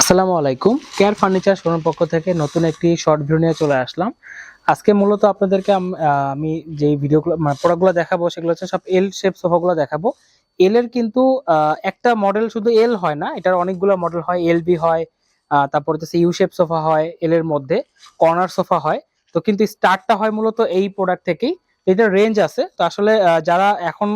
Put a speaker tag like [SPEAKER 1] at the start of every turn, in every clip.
[SPEAKER 1] আসসালামু আলাইকুম। Care furniture showroom পক্ষ থেকে নতুন একটি শর্ট ভিডিও নিয়ে চলে আসলাম। আজকে মূলত আপনাদেরকে আমি যে ভিডিওগুলো মানে প্রোডাক্টগুলো দেখাবো সেগুলো হচ্ছে সব এল শেপ সোফাগুলো দেখাবো। এল এর কিন্তু একটা মডেল শুধু এল হয় না, এটার অনেকগুলো মডেল হয়। এল বি হয় তারপর হচ্ছে ইউ শেপ সোফা হয় এল এর মধ্যে কর্নার সোফা হয়। তো কিন্তু স্টার্টটা হয় মূলত এই প্রোডাক্ট থেকেই। এটা রেঞ্জ আছে। তো আসলে যারা এখন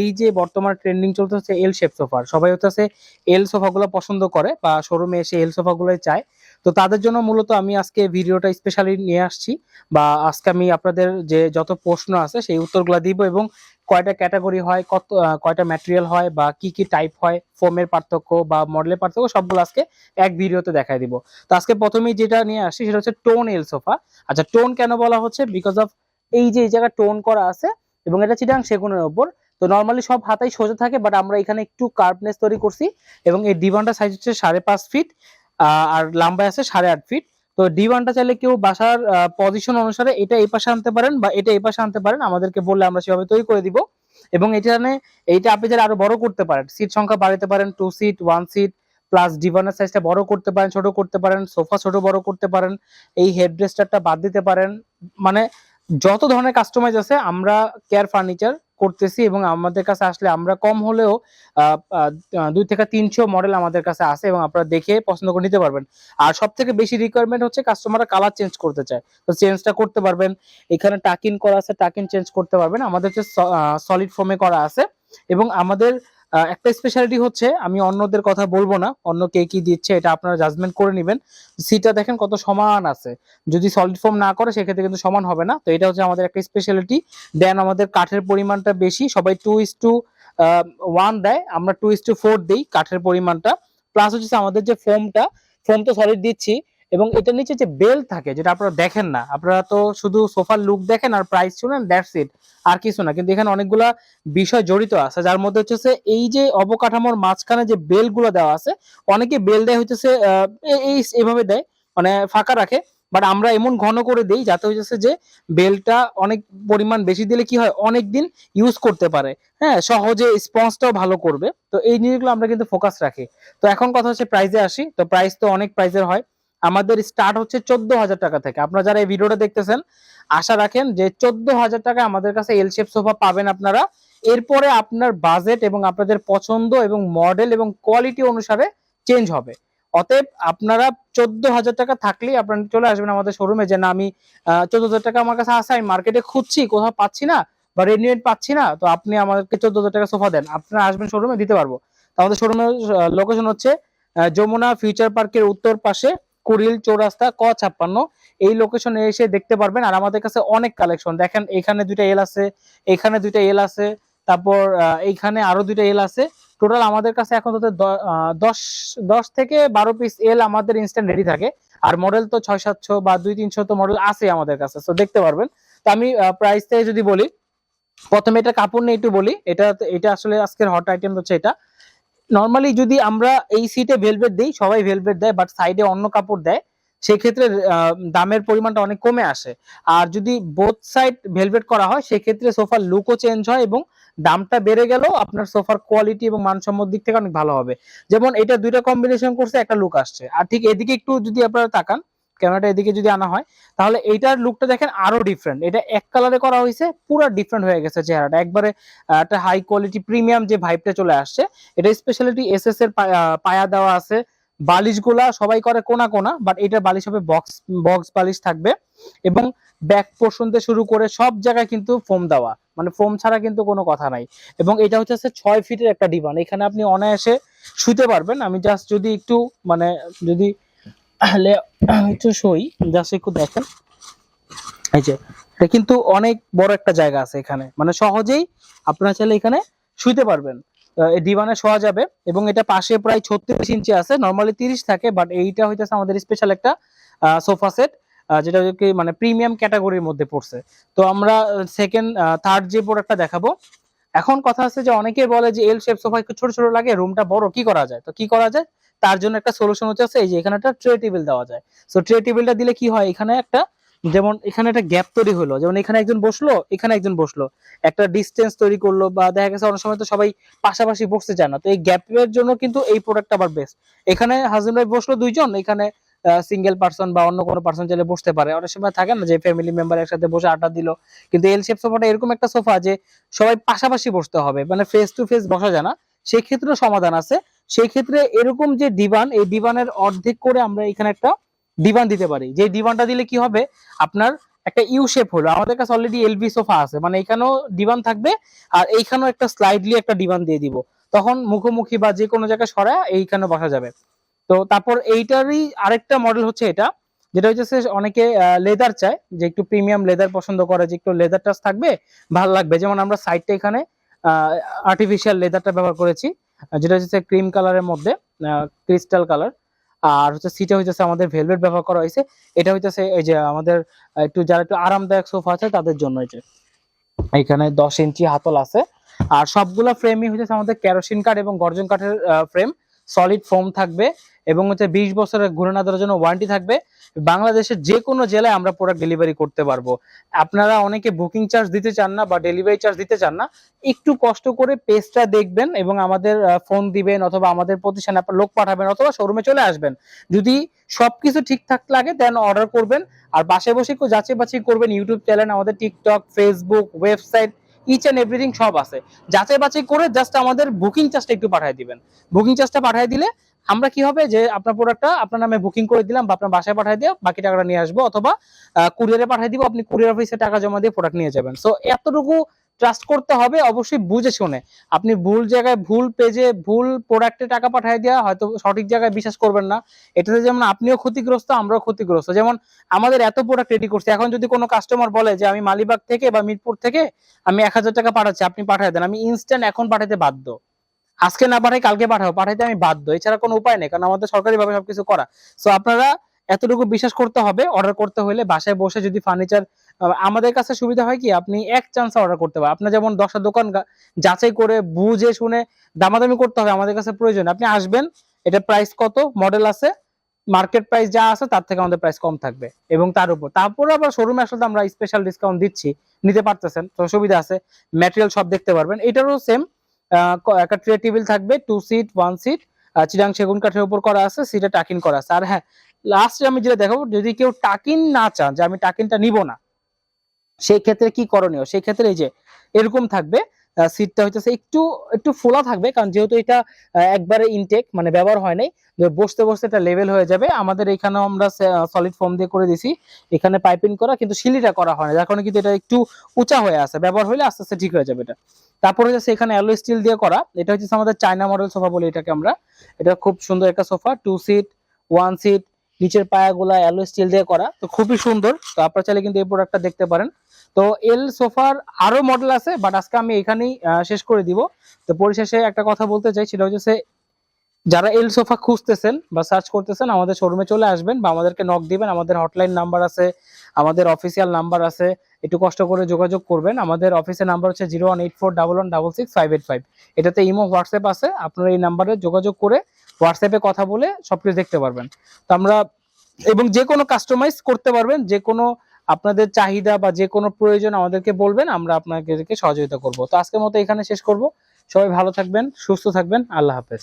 [SPEAKER 1] এই যে বর্তমানে ট্রেন্ডিং চলতে হচ্ছে এল শেপ সোফার সবাই হচ্ছে এল সোফাগুলো পছন্দ করে, বা শোরুমে এসে এল সোফাগুলোই চায়। তো তাদের জন্য মূলত আমি আজকে ভিডিওটা স্পেশালি নিয়ে আসছি, বা আজকে আমি আপনাদের যে যত প্রশ্ন আছে, সেই উত্তরগুলো দিব এবং কয়টা ক্যাটাগরি হয়, কত কয়টা ম্যাটেরিয়াল হয়, বা কি কি টাইপ হয় ফোমের পার্থক্য বা মডেলের পার্থক্য, সবগুলো আজকে এক ভিডিওতে দেখাই দিব। তো আজকে প্রথমেই যেটা নিয়ে আসছি, সেটা হচ্ছে টোন এল সোফা আচ্ছা টোন কেন বলা হচ্ছে? বিকজ অফ এই যে এই জায়গায় টোন করা আছে এবং এটা চিটাং সেগুনের ওপর। তো নর্মালি সব হাতাই সোজা থাকে বাট আমরা এখানে একটু কার্ভনেস তৈরি করছি এবং এই ডিভানটা সাইজ হচ্ছে সাড়ে পাঁচ ফিট আর লম্বায় আছে সাড়ে আট ফিট তো ডিভানটা চাইলে কেউ বাসার পজিশন অনুসারে এটা এই পাশে আনতে পারেন বা এটা এই পাশে আনতে পারেন, আমাদেরকে বললে আমরা সেভাবে তৈরি করে দিব। এবং এখানে, এইটা আপনি চাইলে আরও বড় করতে পারেন। সিট সংখ্যা বাড়াতে পারেন two seat one seat plus ডিভানের সাইজটা বড় করতে পারেন, ছোট করতে পারেন সোফা ছোট বড় করতে পারেন। এই হেড রেস্টারটা বাদ দিতে পারেন। মানে যত ধরনের কাস্টমাইজ আছে, আমরা কেয়ার ফার্নিচার করতেছি এবং আমাদের কাছে আসলে আমরা কম হলেও দুই থেকে তিনশো মডেল আমাদের কাছে আছে এবং আপনারা দেখে পছন্দ করে নিতে পারবেন। আর সব থেকে বেশি রিকোয়ারমেন্ট হচ্ছে কাস্টমাররা কালার চেঞ্জ করতে চায়। তো চেঞ্জটা করতে পারবেন, এখানে টাকিন করা আছে টাকিন চেঞ্জ করতে পারবেন। আমাদের হচ্ছে সলিড ফোমে করা আছে এবং আমাদের একটা স্পেশালিটি হচ্ছে, আমি অন্যদের কথা বলব না, অন্য কে কি দিচ্ছে এটা আপনারা জাজমেন্ট করে নেবেন। সিটটা দেখেন কত সমান আছে। যদি সলিড ফর্ম না করে, সেক্ষেত্রে কিন্তু সমান হবে না। তো এটা হচ্ছে আমাদের একটা স্পেশালিটি দেন আমাদের কাঠের পরিমাণটা বেশি, সবাই টু ইস টু ওয়ান দেয়, আমরা টু ইস টু ফোর দিই কাঠের পরিমাণটা। প্লাস হচ্ছে আমাদের যে ফোমটা ফোম তো সলিড দিচ্ছি। এবং এটার নিচে যে বেল থাকে, যেটা আপনারা দেখেন না, আপনারা তো শুধু সোফার লুক দেখেন আর প্রাইস শুনেন দ্যাটস ইট আর কিছু না। কিন্তু এখানে অনেকগুলা বিষয় জড়িত আছে, যার মধ্যে হচ্ছে এই যে অবকাঠামোর মাঝখানে যে বেলগুলো দেওয়া আছে, অনেকে বেল দেয় হচ্ছে এই এভাবে দেয় মানে ফাঁকা রাখে বাট আমরা এমন ঘন করে দেই যাতে হচ্ছে যে বেলটা অনেক পরিমাণ বেশি দিলে কি হয় অনেক দিন ইউজ করতে পারে। হ্যাঁ সহজে স্পঞ্জটাও ভালো করবে। তো এই জিনিসগুলো আমরা কিন্তু ফোকাস রাখি। তো এখন কথা হচ্ছে প্রাইজে আসি। তো প্রাইস তো অনেক প্রাইজের হয়। আমাদের স্টার্ট হচ্ছে চোদ্দ হাজার টাকা থেকে। আপনারা যারা এই ভিডিওটা দেখতেছেন, আশা রাখেন যে চোদ্দ হাজার টাকা আমাদের কাছে এল শেপ সোফা পাবেন আপনারা। এরপরে আপনার বাজেট এবং আপনাদের পছন্দ এবং মডেল এবং কোয়ালিটি অনুসারে চেঞ্জ হবে। অতএব আপনারা চোদ্দ হাজার টাকা থাকলেই আপনারা চলে আসবেন আমাদের শোরুমে যে না, আমি চোদ্দ হাজার টাকা আমার কাছে আছে, আমি মার্কেটে খুঁজছি, কোথাও পাচ্ছি না বা রেডিমেড পাচ্ছি না, তো আপনি আমাদেরকে চোদ্দ হাজার টাকা সোফা দেন। আপনারা আসবেন শোরুমে দিতে পারব। আমাদের শোরুমের লোকেশন হচ্ছে যমুনা ফিউচার পার্কের উত্তর পাশে কুড়িল চৌরাস্তা, ক ছাপ্পান্ন, এই লোকেশনে এসে দেখতে পারবেন। আর আমাদের কাছে অনেক কালেকশন দেখেন, এখানে দুইটা এল আছে, এখানে দুইটা এল আছে, তারপর এইখানে আরও দুইটা এল আছে। টোটাল আমাদের কাছে এখন তো দশ দশ থেকে বারো পিস এল আমাদের ইনস্ট্যান্ট রেডি থাকে। আর মডেল তো ছয়, সাতশো বা দুই, তিনশো তো মডেল আছে আমাদের কাছে তো দেখতে পারবেন। তো আমি প্রাইস থেকে যদি বলি, প্রথমে এটা কাপড় নিয়ে একটু বলি। এটা এটা আসলে আজকের হট আইটেম হচ্ছে এটা। নর্মালি যদি আমরা এই সিটে ভেলভেট দিই, সবাই ভেলভেট দেয় বাট সাইডে অন্য কাপড় দেয়, সেক্ষেত্রে দামের পরিমাণটা অনেক কমে আসে। আর যদি বোথ সাইড ভেলভেট করা হয়, সেক্ষেত্রে সোফার লুকও চেঞ্জ হয় এবং দামটা বেড়ে গেল আপনার সোফার কোয়ালিটি এবং মানসম্মত দিক থেকে অনেক ভালো হবে। যেমন এটা দুইটা কম্বিনেশন করছে, একটা লুক আসছে। আর ঠিক এদিকে একটু যদি আপনারা তাকান ক্যামেরাটা এদিকে যদি আনা হয়, তাহলে এইটার লুকটা দেখেন আরও ডিফারেন্ট এটা এক কালারে করা হয়েছে, পুরো ডিফারেন্ট হয়ে গেছে চেহারাটা। একবারে একটা হাই কোয়ালিটি প্রিমিয়াম যে ভাইবটা চলে আসছে, এটা স্পেশালিটি এস এস এর পায়া দেওয়া আছে। বালিশগুলা সবাই করে কোনা কোনা বাট এটা বালিশ হবে বক্স বক্স বালিশ থাকবে। এবং ব্যাক পোর্শন থেকে শুরু করে সব জায়গায় কিন্তু ফোম দেওয়া। মানে ফোম ছাড়া কিন্তু কোনো কথা নাই। এবং এটা হচ্ছে ছয় ফিটের একটা ডিভান এখানে আপনি অনায়াসে শুতে পারবেন। আমি জাস্ট যদি একটু মানে যদি একটু সই জাস্ট একটু দেখেন। এই যে, এটা কিন্তু অনেক বড় একটা জায়গা আছে এখানে। মানে সহজেই আপনারা চাইলে এখানে শুইতে পারবেন। ডিভানে শোয়া যাবে এবং এটা পাশে প্রায় ছত্রিশ ইঞ্চি আছে। নর্মালি তিরিশ থাকে বাট এইটা হইতেছে আমাদের স্পেশাল একটা সোফা সেট যেটা কি মানে প্রিমিয়াম ক্যাটাগরির মধ্যে পড়ছে। তো আমরা সেকেন্ড থার্ড যে প্রোডাক্টটা দেখাবো। এখন কথা আছে যে অনেকে বলে যে এল শেপ সোফা একটু ছোট ছোট লাগে রুমটা বড়, কি করা যায়? তো কি করা যায়? তার জন্য একটা সলিউশন হচ্ছে এই যে এখানে একটা ট্রে টেবিল দেওয়া যায়। সো ট্রে টেবিলটা দিলে কি হয়? এখানে একটা, যেমন এখানে একটা গ্যাপ তৈরি হলো। যেমন এখানে একজন বসল, এখানে একজন বসল। একটা ডিস্টেন্স তৈরি করল বা দেখা গেছে অনেক সময় তো সবাই পাশাপাশি বসতে চায় না। তো এই গ্যাপের জন্য কিন্তু এই প্রোডাক্ট আবার বেস্ট এখানে হাজবেন্ড ওয়াইফ বসল দুইজন, এখানে সিঙ্গেল পার্সন বা অন্য কোনো পার্সন চাইলে বসতে পারে। অনেক সময় থাকে না যে ফ্যামিলি মেম্বার একসাথে বসে আড্ডা দিল। কিন্তু এল শেপ সোফাটা এরকম একটা সোফা যে সবাই পাশাপাশি বসতে হবে। মানে ফেস টু ফেস বসা যায় না। সেই ক্ষেত্রে সমাধান আছে। সেই ক্ষেত্রে এরকম যে ডিভান এই ডিভানের অর্ধেক করে আমরা এখানে একটা ডিভান দিতে পারি। যে ডিভানটা দিলে কি হবে? আপনার একটা ইউ শেপ হলো। আমাদের কাছে অলরেডি এলবি সোফা আছে। মানে এখানেও ডিভান থাকবে আর এইখানেও একটা স্লাইডলি একটা ডিভান দিয়ে দিব। তখন মুখোমুখি বা যে কোনো জায়গায় সরা এইখানে বসা যাবে। তো তারপর এইটারই আরেকটা মডেল হচ্ছে এটা। যেটা হচ্ছে অনেকে লেদার চায়। যে একটু প্রিমিয়াম লেদার পছন্দ করে, যে একটু লেদার টাচ থাকবে, ভালো লাগবে। যেমন আমরা সাইডটা এখানে আর্টিফিশিয়াল লেদারটা ব্যবহার করেছি। যেটা হচ্ছে ক্রিম কালারের মধ্যে ক্রিস্টাল কালার আর হচ্ছে সিটে হইতেছে আমাদের ভেলভেট ব্যবহার করা হয়েছে এটা হইতেছে এই যে আমাদের একটু যারা একটু আরামদায়ক সোফা আছে, তাদের জন্য এই যে। এখানে দশ ইঞ্চি হাতল আছে। আর সবগুলা ফ্রেমই হইতেছে আমাদের কেরোসিন কাঠ এবং গর্জন কাঠের ফ্রেম সলিড ফোম থাকবে। এবং হচ্ছে বিশ বছরের ঘুরে না দেওয়ার জন্য ওয়ারেন্টি থাকবে। বাংলাদেশের যে কোনো জেলায় আমরা প্রোডাক্ট ডেলিভারি করতে পারব। আপনারা অনেকে বুকিং চার্জ দিতে চান না বা ডেলিভারি চার্জ দিতে চান না, একটু কষ্ট করে পেজটা দেখবেন এবং আমাদের ফোন দিবেন অথবা আমাদের প্রতিষ্ঠানে আপনার লোক পাঠাবেন অথবা শোরুমে চলে আসবেন। যদি সবকিছু ঠিকঠাক লাগে দেন অর্ডার করবেন। আর বাসায় বসে কেউ যাচাই বাছাই করবেন ইউটিউব চ্যানেল আমাদের TikTok Facebook website each and everything সব আছে। যাচাই বাছাই করে জাস্ট আমাদের বুকিং চার্জটা একটু পাঠিয়ে দিবেন। বুকিং চার্জটা পাঠিয়ে দিলে আমরা কি হবে যে আপনার প্রোডাক্টটা আপনার নামে বুকিং করে দিলাম বা আপনার বাসায় পাঠিয়ে দিয়ে বাকি টাকাটা নিয়ে আসব অথবা কুরিয়ারে পাঠিয়ে দিব, আপনি কুরিয়ার অফিসে টাকা জমা দিয়ে প্রোডাক্ট নিয়ে যাবেন। সো এতটুকু ট্রাস্ট করতে হবে, অবশ্যই বুঝে শুনে। আপনি ভুল জায়গায়, ভুল পেজে ভুল প্রোডাক্টে টাকা পাঠিয়ে দেওয়া হয়তো সঠিক জায়গায় বিশ্বাস করবেন না। এটাতে যেমন আপনিও ক্ষতিগ্রস্ত, আমরাও ক্ষতিগ্রস্ত। যেমন আমাদের এত প্রোডাক্ট রেডি করছে, এখন যদি কোনো কাস্টমার বলে যে, আমি মালিবাগ থেকে বা মিরপুর থেকে আমি এক হাজার টাকা পাঠাচ্ছি, আপনি পাঠিয়ে দেন। আমি ইনস্ট্যান্ট এখন পাঠাতে বাধ্য। আজকে না পাঠাই কালকে পাঠাও। পাঠাইতে আমি বাধ্য। এছাড়া কোনো উপায় নেই, কারণ আমাদের সরকারি ভাবে সবকিছু করা। সো আপনারা এতটুকু বিশ্বাস করতে হবে অর্ডার করতে হলে বাসায় বসে যদি ফার্নিচার আমাদের কাছে সুবিধা হয় কি, আপনি এক চান্সে অর্ডার করতে পারেন। আপনার যেমন দশটা দোকান যাচাই করে বুঝে শুনে দামাদামি করতে হবে, আমাদের কাছে প্রয়োজন। আপনি আসবেন, এটা প্রাইস কত মডেল আছে মার্কেট প্রাইস যা আছে, তার থেকে আমাদের প্রাইস কম থাকবে, এবং তার উপর। তারপরে আবার শোরুমে আসলে আমরা স্পেশাল ডিসকাউন্ট দিচ্ছি, নিতে পারতেছেন, তো সুবিধা আছে। ম্যাটেরিয়াল সব দেখতে পারবেন, এটারও সেম একটা ট্রে টেবিল থাকবে টু সিট ওয়ান সিট চিরাং সেগুন কাঠের উপর করা আছে সিটে টাকিন করা আছে। আর হ্যাঁ লাস্টে আমি যেটা দেখাবো, যদি কেউ টাকিন না চান, যে আমি টাকিনটা নিব না, সেই ক্ষেত্রে কি করণীয়? সেই ক্ষেত্রে এই যে, এরকম থাকবে সিটটা হইতেছে একটু একটু ফোলা থাকবে, কারণ যেহেতু এটা একবারে ইনটেক মানে ব্যবহার হয় নাই বসতে বসতে এটা লেভেল হয়ে যাবে। আমাদের এখানেও আমরা সলিড ফোম দিয়ে করে দিছি। এখানে পাইপিং করা, কিন্তু সিলিটা করা হয় না, যার কারণে কিন্তু এটা একটু উঁচা হয়ে আছে। ব্যবহার হলে আস্তে আস্তে ঠিক হয়ে যাবে এটা। তারপরে হচ্ছে এখানে অ্যালো স্টিল দিয়ে করা। এটা হচ্ছে আমাদের চায়না মডেল সোফা বলি এটাকে আমরা। এটা খুব সুন্দর একটা sofa two seat one seat নিচের পায়াগুলা অ্যালো স্টিল দিয়ে করা। তো খুবই সুন্দর। তো আপনারা চাইলে কিন্তু এই প্রোডাক্টটা দেখতে পারেন। তো এল সোফার আরও মডেল আছে বাট আজকে আমি এখানেই শেষ করে দিব। তো পরিশেষে একটা কথা বলতে চাই, সেটা হচ্ছে যারা এল সোফা খুঁজতেছেন বা সার্চ করতেছেন, আমাদের শোরুমে চলে আসবেন বা আমাদেরকে নক দিবেন, আমাদের হটলাইন নাম্বার আছে, আমাদের অফিসিয়াল নাম্বার আছে, একটু কষ্ট করে যোগাযোগ করবেন। আমাদের অফিসের নাম্বার হচ্ছে zero one eight four double one double six five eight five এটাতে ইমো, হোয়াটসঅ্যাপ আছে, আপনারা এই নাম্বারে যোগাযোগ করে হোয়াটসঅ্যাপে কথা বলে সবকিছু দেখতে পারবেন। তো আমরা, এবং যে কোনো কাস্টমাইজ করতে পারবেন, যে কোনো আপনাদের চাহিদা বা যে কোনো প্রয়োজন আমাদেরকে বলবেন, আমরা আপনাদেরকে সহযোগিতা করব। তো আজকের মতো এখানে শেষ করব। সবাই ভালো থাকবেন, সুস্থ থাকবেন। আল্লাহ হাফেজ।